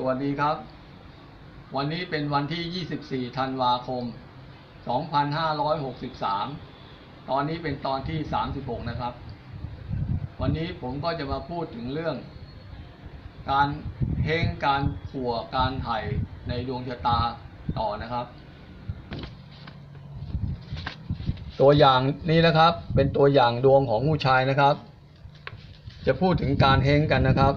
สวัสดีครับ วันนี้เป็นวันที่ 24 ธันวาคม 2563 ตอนนี้เป็นตอนที่ 36 นะครับ วันนี้ผมก็จะมาพูดถึงเรื่อง การเฮงการผัวการไถ่ในดวงชะตาต่อนะครับ ตัวอย่างนี้นะครับเป็นตัวอย่างดวงของผู้ชายนะครับ จะพูดถึงการเฮงกันนะครับ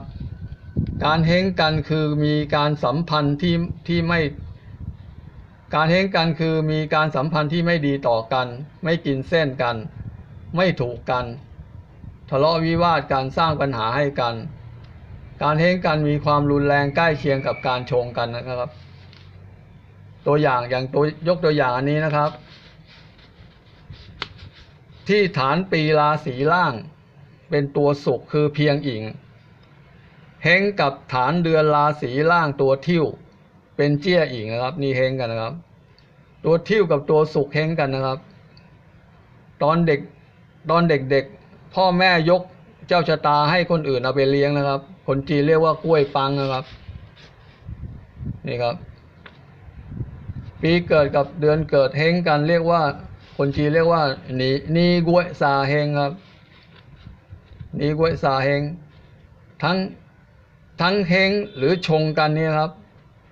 การเฮงกันคือมีการสัมพันธ์ที่ที่ไม่ การเฮงกันคือมีการสัมพันธ์ที่ไม่ดีต่อกัน ไม่กินเส้นกัน ไม่ถูกกัน ทะเลาะวิวาทการสร้างปัญหาให้กัน การเฮงกันมีความรุนแรงใกล้เคียงกับการชงกันนะครับ ตัวอย่างอย่างตัวยกตัวอย่างอันนี้นะครับ ที่ฐานปีราศีล่าง เป็นตัวสุขคือเพียงอิง เฮงกับฐานเดือนราศีล่างตัวทิ่ว เป็นเจี้ยอิงนะครับ นี่เฮงกันนะครับ ตัวทิ่วกับตัวสุขเฮงกันนะครับ ตอนเด็กตอนเด็กๆ พ่อแม่ยกเจ้าชะตาให้คนอื่นเอาไปเลี้ยงนะครับ คนจีนเรียกว่ากล้วยปังนะครับ นี่ครับ ปีเกิดกับเดือนเกิดเฮงกันเรียกว่า คนจีนเรียกว่านีนีกล้วยซาเฮงครับนีกล้วยซาเฮงทั้ง ทั้งเฮงหรือชงกันเนี่ยครับ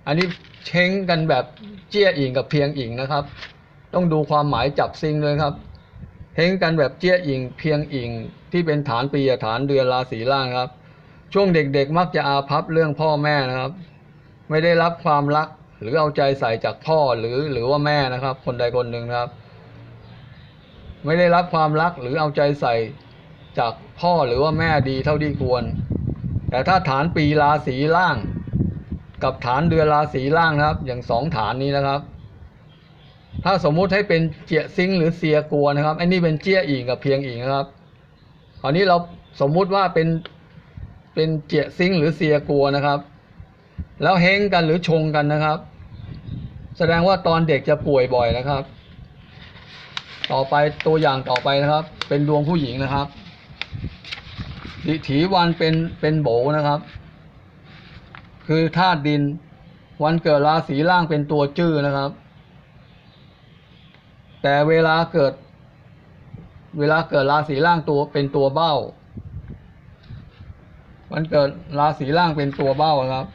อันนี้เชงกันแบบเจี้ยอิงกับเพียงอิงนะครับ ต้องดูความหมายจับซิงเลยครับเฮงกันแบบเจี้ยอิงเพียงอิงที่เป็นฐานปีฐานเดือนราศีล่างครับ ช่วงเด็กๆมักจะอาภัพเรื่องพ่อแม่นะครับ ไม่ได้รับความรักหรือเอาใจใส่จากพ่อหรือหรือว่าแม่นะครับ คนใดคนหนึ่งนะครับ ไม่ได้รับความรักหรือเอาใจใส่จากพ่อหรือว่าแม่ดีเท่าที่ควร แต่ถ้าฐานปีราศีล่าง กับฐานเดือนราศีล่างนะครับ อย่างสองฐานนี้นะครับ ถ้าสมมุติให้เป็นเจียซิงหรือเซียกัวนะครับไอันนี้เป็นเจียอิงกับเพียงอิงนะครับคราวนี้เราสมมุติว่าเป็นเป็นเจียซิงหรือเซียกัวนะครับ แล้วเฮงกันหรือชงกันนะครับ แสดงว่าตอนเด็กจะป่วยบ่อยนะครับ ต่อไปตัวอย่างต่อไปนะครับ เป็นดวงผู้หญิงนะครับ ดิถีวันเป็นเป็นโบนะครับ คือธาตุดิน วันเกิดราศีล่างเป็นตัวจื้อนะครับ แต่เวลาเกิด เวลาเกิดราศีล่างตัวเป็นตัวเบ้า วันเกิดราศีล่างเป็นตัวเบ้านะครับ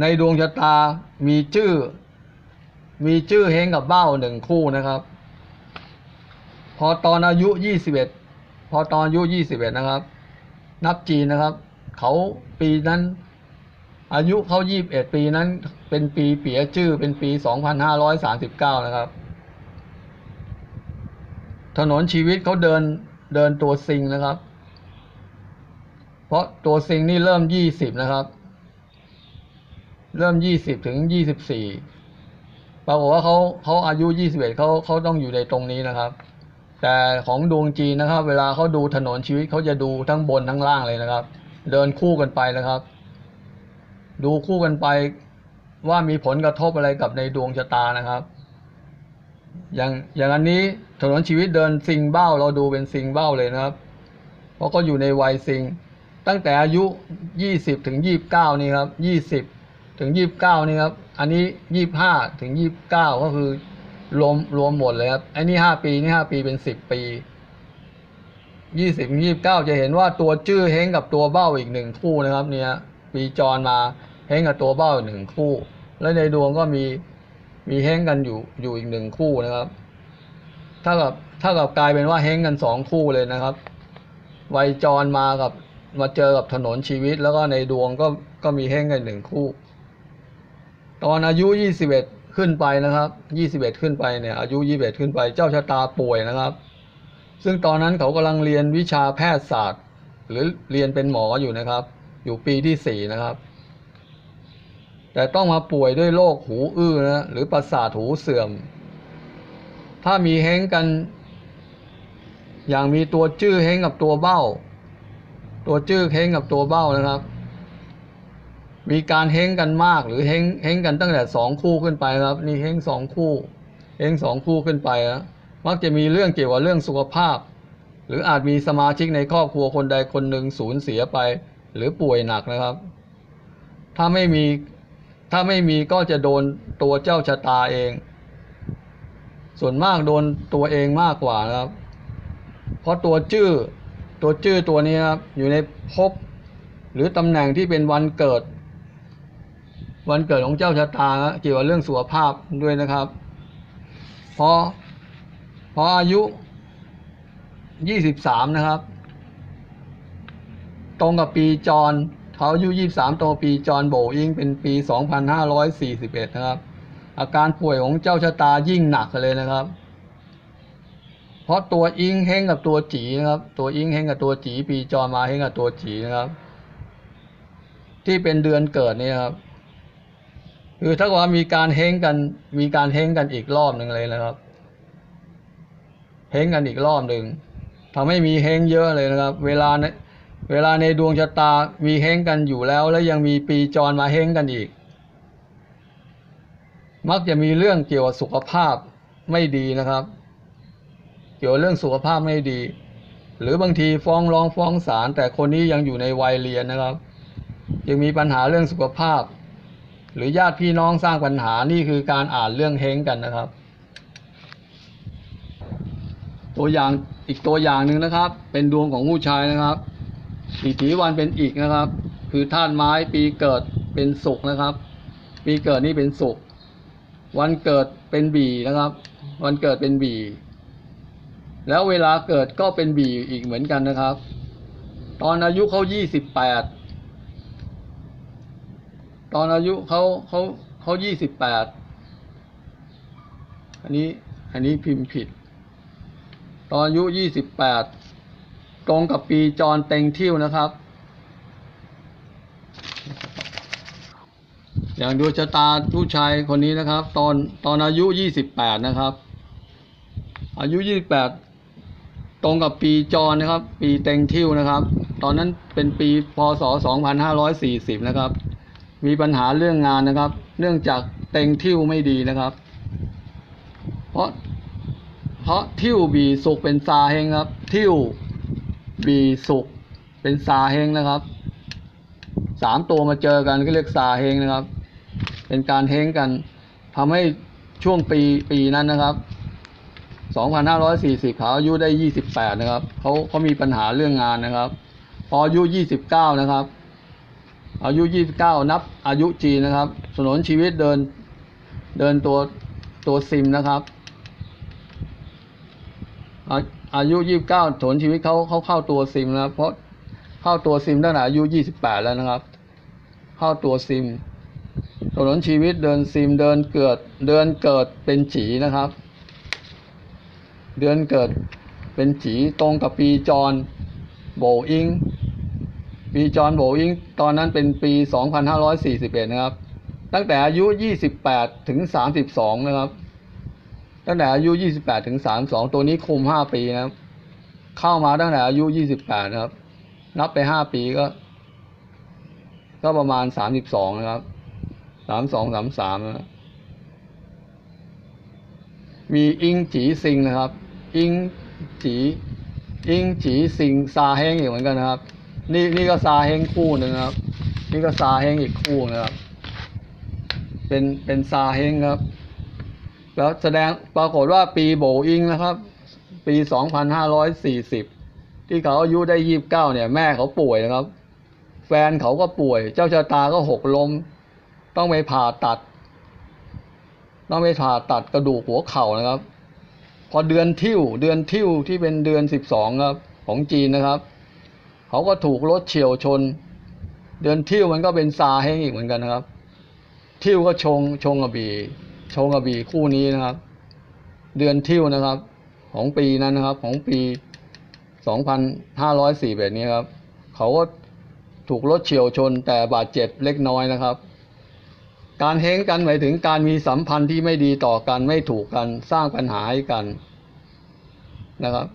ในดวงชะตามีชื่อมีชื่อเฮงกับเบ้าหนึ่งคู่นะครับ พอตอนอายุยี่สิบเอ็ดพอตอนอายุยี่สิบเอ็ดนะครับ นับจีนนะครับ เขาปีนั้น อายุเขายี่บเอ็ดปีนั้น เป็นปีเปียจื้อเป็นปีสองพันห้ารยาสิบเก้านะครับ ถนนชีวิตเขาเดินเดินตัวซิงนะครับ เพราะตัวซิงนี่เริ่มยี่สิบนะครับ เริ่มยี่สิบถึงยี่สิบี่ปรากฏว่าเขาเขาอายุยี่สิบเอ็ดเขาเขาต้องอยู่ในตรงนี้นะครับ แต่ของดวงจีนนะครับ เวลาเขาดูถนนชีวิตเขาจะดูทั้งบนทั้งล่างเลยนะครับ เดินคู่กันไปนะครับ ดูคู่กันไปว่ามีผลกระทบอะไรกับในดวงชะตานะครับ อย่างอย่างอันนี้ถนนชีวิตเดินซิงเบ้าเราดูเป็นซิงเบ้าเลยนะครับ เพราะก็อยู่ในวัยซิง ตั้งแต่อายุยี่สิบถึงยี่บเก้านี่ครับยี่สิบถึงยี่บเก้านี่ครับ อันนี้ยี่บห้าถึงยี่บเก้าก็คือ รวมรวมหมดเลยครับไอ้นี่ห้าปีนี่ห้าปีเป็นสิบปียี่สิบยี่บเก้าจะเห็นว่าตัวจื้อเฮงกับตัวเบ้าอีกหนึ่งคู่นะครับ เนี่ย ปีจรมาเฮงกับตัวเบ้าอีกหนึ่งคู่ แล้วในดวงก็มีมีเฮงกันอยู่อยู่อีกหนึ่งคู่นะครับถ้ากับถ้ากับกลายเป็นว่าเฮงกันสองคู่เลยนะครับวัยจรมากับมาเจอกับถนนชีวิต แล้วก็ในดวงก็ก็มีเฮงกันหนึ่งคู่ ตอนอายุยี่สิบเอ็ด ขึ้นไปนะครับยี่สิบเอ็ดขึ้นไปเนี่ยอายุยี่สิบเอ็ดขึ้นไปเจ้าชะตาป่วยนะครับ ซึ่งตอนนั้นเขากำลังเรียนวิชาแพทยศาสตร์ หรือเรียนเป็นหมออยู่นะครับ อยู่ปีที่สี่นะครับ แต่ต้องมาป่วยด้วยโรคหูอื้อนะหรือประสาทหูเสื่อม ถ้ามีเฮงกัน อย่างมีตัวจื้อเฮงกับตัวเบ้า ตัวจื้อเฮงกับตัวเบ้านะครับ มีการเฮงกันมากหรือเฮงเฮงกันตั้งแต่สองคู่ขึ้นไปครับ นี่เฮงสองคู่เฮงสองคู่ขึ้นไปนะมักจะมีเรื่องเกี่ยวกับเรื่องสุขภาพ หรืออาจมีสมาชิกในครอบครัวคนใดคนหนึ่งสูญเสียไป หรือป่วยหนักนะครับ ถ้าไม่มีถ้าไม่มีก็จะโดนตัวเจ้าชะตาเอง ส่วนมากโดนตัวเองมากกว่านะครับ เพราะตัวชื่อตัวชื่อตัวนี้ครับอยู่ในภพหรือตำแหน่งที่เป็นวันเกิด วันเกิดของเจ้าชะตาเกี่ยวกับเรื่องสุขภาพด้วยนะครับ พอพออายุยี่สิบสามนะครับ ตรงกับปีจรเขาอายุยี่สามตรงกับปีจรโบอิงเป็นปีสองพันห้าร้อยสี่สิบเอ็ดนะครับ อาการป่วยของเจ้าชะตายิ่งหนักเลยนะครับ เพราะตัวอิงเฮงกับตัวจีนะครับ ตัวอิงเฮงกับตัวจี ปีจรมาเฮงกับตัวจีนะครับ ที่เป็นเดือนเกิดนี่ครับ คือถ้าว่ามีการเฮงกัน มีการเฮงกันอีกรอบหนึ่งเลยนะครับ เฮงกันอีกรอบหนึ่งทำให้มีเฮงเยอะเลยนะครับ เวลาในเวลาในดวงชะตามีเฮงกันอยู่แล้ว แล้วยังมีปีจรมาเฮงกันอีก มักจะมีเรื่องเกี่ยวกับสุขภาพไม่ดีนะครับ เกี่ยวกับเรื่องสุขภาพไม่ดี หรือบางทีฟ้องร้องฟ้องศาลแต่คนนี้ยังอยู่ในวัยเรียนนะครับ ยังมีปัญหาเรื่องสุขภาพ หรือญาติพี่น้องสร้างปัญหานี่คือการอ่านเรื่องเฮงกันนะครับ ตัวอย่างอีกตัวอย่างหนึ่งนะครับ เป็นดวงของผู้ชายนะครับสีถีวันเป็นอีกนะครับ คือธาตุไม้ปีเกิดเป็นสุกนะครับ ปีเกิดนี่เป็นสุกวันเกิดเป็นบีนะครับ วันเกิดเป็นบี แล้วเวลาเกิดก็เป็นบีอีกเหมือนกันนะครับ ตอนอายุเขายี่สิบแปด ตอนอายุเขาเขาเขายี่สิบแปดอันนี้อันนี้พิมพ์ผิด ตอนอายุยี่สิบแปดตรงกับปีจรเต็งที่วนะครับ อย่างดวงชะตาผู้ชายคนนี้นะครับ ตอนตอนอายุยี่สิบแปดนะครับ อายุยี่สิบแปดตรงกับปีจรนะครับ ปีเต็งที่วนะครับ ตอนนั้นเป็นปีพศสองพันห้าร้อยสี่สิบนะครับ มีปัญหาเรื่องงานนะครับ เนื่องจากเต็งทิ่วไม่ดีนะครับ เพราะเพราะทิ่วบีสุกเป็นซาเฮงครับ ทิ่วบีสุกเป็นซาเฮงนะครับสามตัวมาเจอกันก็เรียกซาเฮงนะครับ เป็นการเฮงกันทำให้ช่วงปีปีนั้นนะครับ2540เขาอายุได้ 28 นะครับเขาเขามีปัญหาเรื่องงานนะครับ พออายุ 29 นะครับ อายุ 29 นับอายุจีนะครับ สนนชีวิตเดินเดินตัวตัวซิมนะครับอาอายุ 29 สนชีวิตเขาเขาเข้าตัวซิมนะเพราะเข้าตัวซิมตั้งแต่อายุ 28 แล้วนะครับ เข้าตัวซิมถนนชีวิตเดินซิมเดินเกิดเดินเกิดเป็นจีนะครับ เดือนเกิดเป็นจีตรงกับปีจรโบอิง ปีจรโบอิงตอนนั้นเป็นปี 2541 นะครับ ตั้งแต่อายุ 28 ถึง 32 นะครับ ตั้งแต่อายุ 28 ถึง 32 ตัวนี้คุม 5 ปีนะครับ เข้ามาตั้งแต่อายุ 28 นะครับ นับไป 5 ปีก็ ก็ประมาณ 32 นะครับ 32 33นะครับมีอิงจีซิงนะครับ อิงจีอิงจีซิงซาเฮงอีกเหมือนกันนะครับ นี่นี่ก็ซาเฮงคู่หนึ่งครับ นี่ก็ซาเฮงอีกคู่นะครับ เป็นเป็นซาเฮงครับ แล้วแสดงปรากฏว่าปีโบอิงนะครับ ปีสองพันห้าร้อยสี่สิบที่เขาอายุได้ยี่บเก้าเนี่ย แม่เขาป่วยนะครับ แฟนเขาก็ป่วย เจ้าชะตาก็หกล้ม ต้องไปผ่าตัด ต้องไปผ่าตัดกระดูกหัวเข่านะครับ พอเดือนทิ่วเดือนทิ่วที่เป็นเดือนสิบสองครับของจีนนะครับ เขาก็ถูกรถเฉียวชน เดือนทิ่วมันก็เป็นซาเฮงอีกเหมือนกันนะครับ ทิ่วก็ชงชงกระบี่ชงกระบี่คู่นี้นะครับ เดือนทิ่วนะครับ ของปีนั้นนะครับ ของปีสองพันห้าร้อยสี่แบบนี้ครับ เขาก็ถูกรถเฉียวชนแต่บาดเจ็บเล็กน้อยนะครับ การเฮงกันหมายถึงการมีสัมพันธ์ที่ไม่ดีต่อกันไม่ถูกกันสร้างปัญหาให้กันนะครับ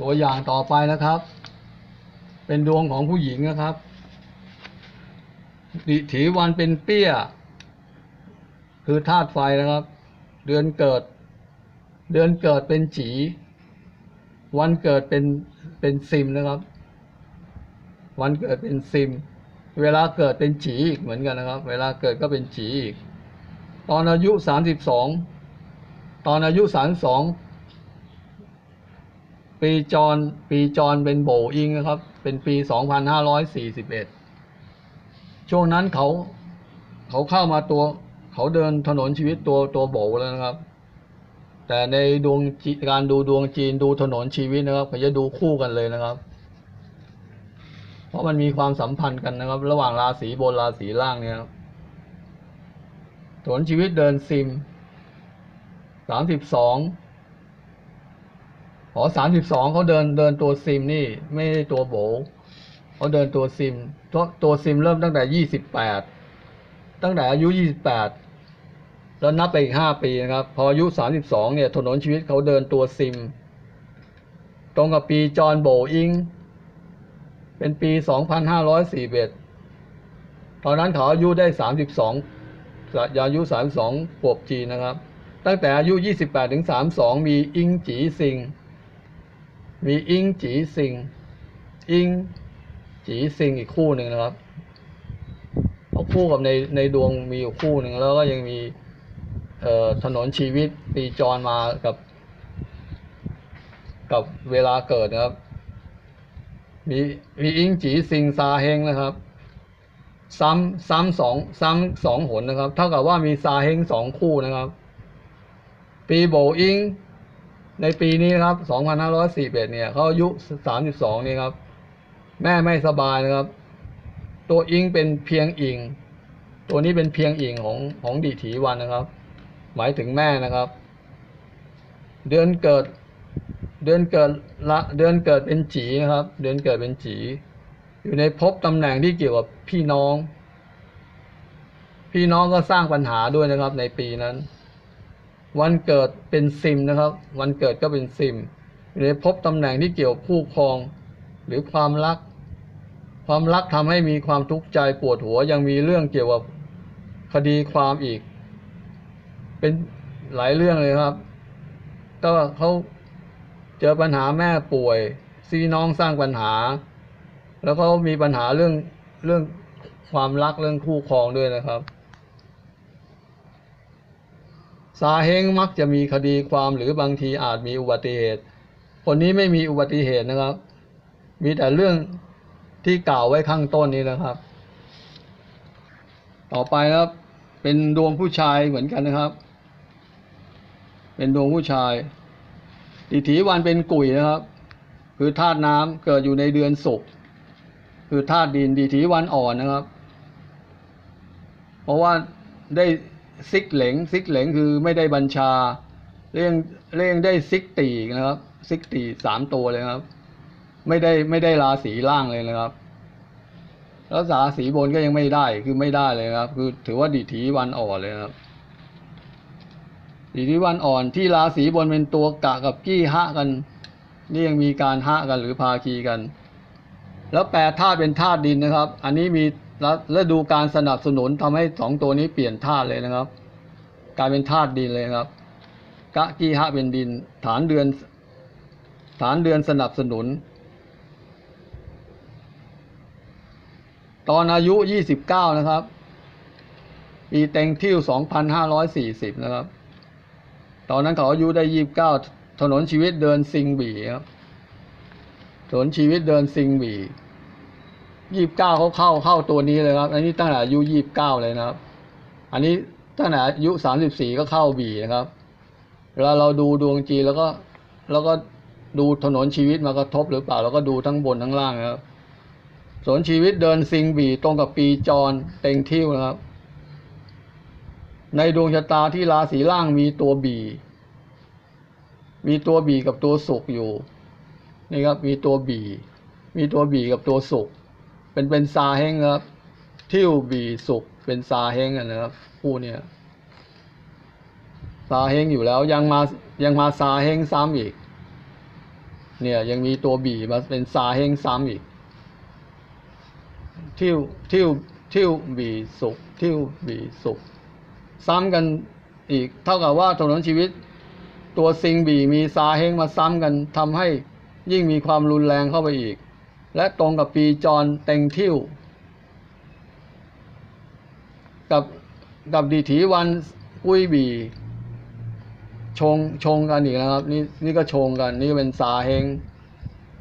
ตัวอย่างต่อไปนะครับ เป็นดวงของผู้หญิงนะครับดิถีวันเป็นเปี้ย คือธาตุไฟนะครับ เดือนเกิด เดือนเกิดเป็นจี วันเกิดเป็นเป็นซิมนะครับ วันเกิดเป็นซิม เวลาเกิดเป็นจีอีกเหมือนกันนะครับ เวลาเกิดก็เป็นจีอีก ตอนอายุสามสิบสองตอนอายุสามสอง ปีจรปีจรเป็นโบอิงนะครับ เป็นปีสองพันห้าร้อยสี่สิบเอ็ดช่วงนั้นเขาเขาเข้ามาตัว เขาเดินถนนชีวิตตัวตัวโบแล้วนะครับ แต่ในดวงจิการดูดวงจีนดูถนนชีวิตนะครับเขาจะดูคู่กันเลยนะครับ เพราะมันมีความสัมพันธ์กันนะครับ ระหว่างราศีบนราศีล่างเนี่ยครับถนนชีวิตเดินซิมสามสิบสอง อ๋อสามสิบสองเขาเดินเดินตัวซิมนี่ ไม่ได้ตัวโบเขาเดินตัวซิมตัวตัวซิมเริ่มตั้งแต่ยี่สิบแปดตั้งแต่อายุยี่สิบแปดแล้วนับไปอีกห้าปีนะครับ พออายุสามสิบสองเนี่ยถนนชีวิตเขาเดินตัวซิม ตรงกับปีจอห์นโบอิง เป็นปีสองพันห้าร้อยสี่เอ็ดตอนนั้นเขาอายุได้สามสิบสองอายุสามสองขวบจีนนะครับ ตั้งแต่อายุยี่สิบแปดถึงสามสองมีอิงจีซิง มีอิงจีซิง อิงจีซิงอีกคู่หนึ่งนะครับเพราะคู่กับในในดวงมีอยู่คู่หนึ่งแล้วก็ยังมีเอ่อถนนชีวิตปีจรมากับ กับเวลาเกิดนะครับ มีมีอิงจีซิงซาเฮงนะครับ ซ้ำซ้ำสองซ้ำสองหนนะครับ เท่ากับว่ามีซาเฮงสองคู่นะครับ ปีโบอิง ในปีนี้นะครับ 2541 เนี่ยเขาอายุ 32 นี่ครับ แม่ไม่สบายนะครับ ตัวอิงเป็นเพียงอิง ตัวนี้เป็นเพียงอิงของของดีถีวันนะครับ หมายถึงแม่นะครับ เดือนเกิด เดือนเกิดละเดือนเกิดเป็นจีนะครับ เดือนเกิดเป็นจี อยู่ในภพตำแหน่งที่เกี่ยวกับพี่น้อง พี่น้องก็สร้างปัญหาด้วยนะครับในปีนั้น วันเกิดเป็นซิมนะครับ วันเกิดก็เป็นซิมอยู่ในภพตำแหน่งที่เกี่ยวคู่ครอง หรือความรัก ความรักทำให้มีความทุกข์ใจปวดหัวยังมีเรื่องเกี่ยวกับคดีความอีก เป็นหลายเรื่องเลยครับ ก็เขาเจอปัญหาแม่ป่วยซีน้องสร้างปัญหา แล้วก็มีปัญหาเรื่องเรื่องความรักเรื่องคู่ครองด้วยนะครับ สาเฮงมักจะมีคดีความหรือบางทีอาจมีอุบัติเหตุ คนนี้ไม่มีอุบัติเหตุนะครับ มีแต่เรื่องที่กล่าวไว้ข้างต้นนี้นะครับ ต่อไปนะครับ เป็นดวงผู้ชายเหมือนกันนะครับ เป็นดวงผู้ชายดิถีวันเป็นกุยนะครับ คือธาตุน้ำเกิดอยู่ในเดือนศุกร์คือธาตุดินดิถีวันอ่อนนะครับ เพราะว่าได้ ซิกเหลงซิกเหลงคือไม่ได้บัญชา เร่งเร่งได้ซิกตีนะครับซิกตีสามตัวเลยครับ ไม่ได้ไม่ได้ราศีล่างเลยนะครับ แล้วราศีบนก็ยังไม่ได้คือไม่ได้เลยครับ คือถือว่าดิถีวันอ่อนเลยครับดิถีวันอ่อนที่ราศีบนเป็นตัวกะกับกี้ฮะกัน นี่ยังมีการฮะกันหรือพาคีกัน แล้วแปรธาตุเป็นธาตุดินนะครับ อันนี้มี และดูการสนับสนุนทำให้สองตัวนี้เปลี่ยนธาตุเลยนะครับ กลายเป็นธาตุดินเลยครับ กะกีฮะเป็นดิน ฐานเดือน ฐานเดือนสนับสนุน ตอนอายุยี่สิบเก้านะครับ ปีเต็งทิ่วสองพันห้าร้อยสี่สิบนะครับ ตอนนั้นเขาอายุได้ยี่บเก้าถนนชีวิตเดินซิงบีครับ ถนนชีวิตเดินซิงบี ยี่บเก้าเขาเข้าเข้าตัวนี้เลยครับ อันนี้ตั้งแต่อายุยี่บเก้าเลยนะครับ อันนี้ตั้งแต่อายุสามสิบสี่ก็เข้าบีนะครับเวลาเราดูดวงจีแล้วก็แล้วก็ดูถนนชีวิตมากระทบหรือเปล่า แล้วก็ดูทั้งบนทั้งล่างนะครับถนนชีวิตเดินซิงบีตรงกับปีจรเต็งทิ่วนะครับ ในดวงชะตาที่ราศีล่างมีตัวบีมีตัวบีกับตัวสุกอยู่นี่ครับมีตัวบีมีตัวบีกับตัวสุก เป็นเป็นซาเฮงครับ ทิ่วบีสุกเป็นซาเฮงกันนะครับคู่เนี่ยซาเฮงอยู่แล้วยังมายังมาซาเฮงซ้ำอีก เนี่ยยังมีตัวบีมาเป็นซาเฮงซ้ำอีก ทิ่วทิ่วทิ่วบีสุกทิ่วบีสุกซ้ำกันอีก เท่ากับว่าถนนชีวิต ตัวซิงบีมีซาเฮงมาซ้ำกันทำให้ยิ่งมีความรุนแรงเข้าไปอีก และตรงกับปีจรเต็งทิ่ว กับกับดีถีวันกุ้ยบีชงชงกันอีกนะครับ นี่นี่ก็ชงกัน นี่เป็นสาเฮง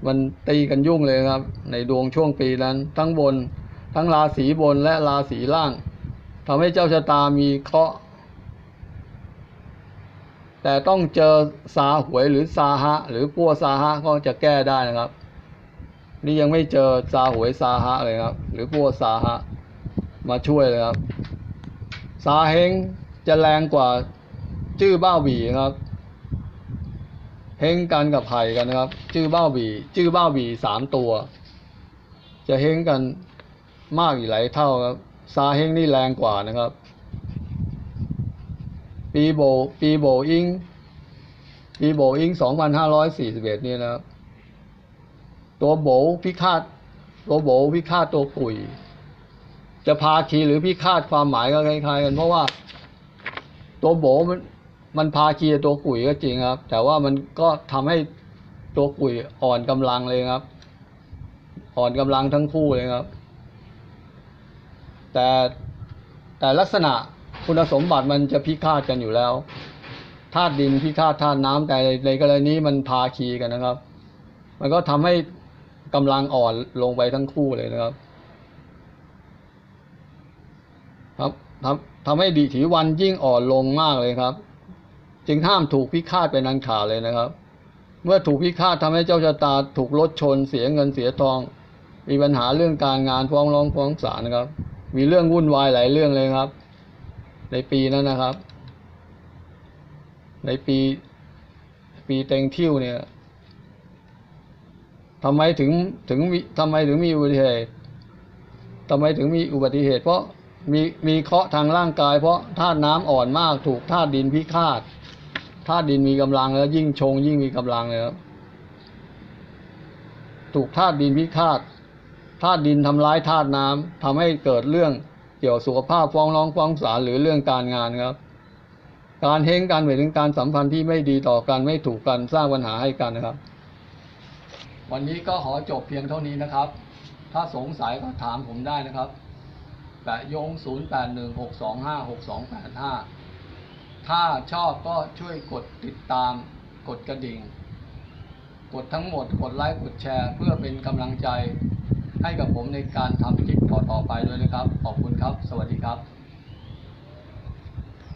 มันตีกันยุ่งเลยครับ ในดวงช่วงปีนั้น ทั้งบนทั้งราศีบนและราศีล่างทำให้เจ้าชะตามีเคราะห์แต่ต้องเจอซาหวยหรือซาฮะ หรือปัวซาฮะก็จะแก้ได้นะครับ นี่ยังไม่เจอซาหวยซาฮะเลยครับ หรือปัวซาฮะมาช่วยเลยครับ ซาเฮงจะแรงกว่าจื้อบ้าบีครับเฮงกันกับไผ่กันนะครับ จื้อบ้าบีจื้อบ้าบีสามตัว จะเฮงกันมากอีกหลายเท่าครับ ซาเฮงนี่แรงกว่านะครับ ปีโบปีโบอิงปีโบอิงสองพันห้าร้อยสี่สิบเอ็ดนี่นะครับ ตัวโบพิฆาตตัวโบพิฆาตตัวกุยจะพาคีหรือพิฆาตความหมายก็คล้ายๆกัน เพราะว่า ตัวโบมันมันพาคีตัวกุยก็จริงครับ แต่ว่ามันก็ทำให้ตัวกุยอ่อนกำลังเลยครับ อ่อนกำลังทั้งคู่เลยครับ แต่แต่ลักษณะคุณสมบัติมันจะพิฆาตกันอยู่แล้วธาตุดินพิฆาตธาตุน้ำแต่ในกรณีนี้มันพาคีกันนะครับ มันก็ทำให้ กำลังอ่อนลงไปทั้งคู่เลยนะครับครับทำทำให้ดีถีวันยิ่งอ่อนลงมากเลยครับ จึงห้ามถูกพิฆาตเป็นอันขาดเลยนะครับ เมื่อถูกพิฆาตทำให้เจ้าชะตาถูกรถชนเสียเงินเสียทอง มีปัญหาเรื่องการงานฟ้องร้องฟ้องศาลนะครับ มีเรื่องวุ่นวายหลายเรื่องเลยครับ ในปีนั้นนะครับ ในปี ปีเต็งทิ่วเนี่ย ทำไมถึงถึงมีทำไมถึงมีอุบัติเหตุทำไมถึงมีอุบัติเหตุ เพราะมีมีเคราะห์ทางร่างกาย เพราะธาตุน้ำอ่อนมากถูกธาตุดินพิฆาตธาตุดินมีกำลังแล้ว ยิ่งชงยิ่งมีกำลังเลยครับถูกธาตุดินพิฆาตธาตุดินทำร้ายธาตุน้ำทำให้เกิดเรื่องเกี่ยวสุขภาพฟ้องร้องฟ้องศาลหรือเรื่องการงานครับ การเฮงกันหมายถึงการสัมพันธ์ที่ไม่ดีต่อกันไม่ถูกกันสร้างปัญหาให้กันนะครับ วันนี้ก็ขอจบเพียงเท่านี้นะครับ ถ้าสงสัยก็ถามผมได้นะครับแปะยง 0816256285 ถ้าชอบก็ช่วยกดติดตาม กดกระดิ่ง กดทั้งหมด กดไลค์ กดแชร์ เพื่อเป็นกำลังใจให้กับผมในการทำคลิปต่อๆไปด้วยนะครับ ขอบคุณครับ สวัสดีครับ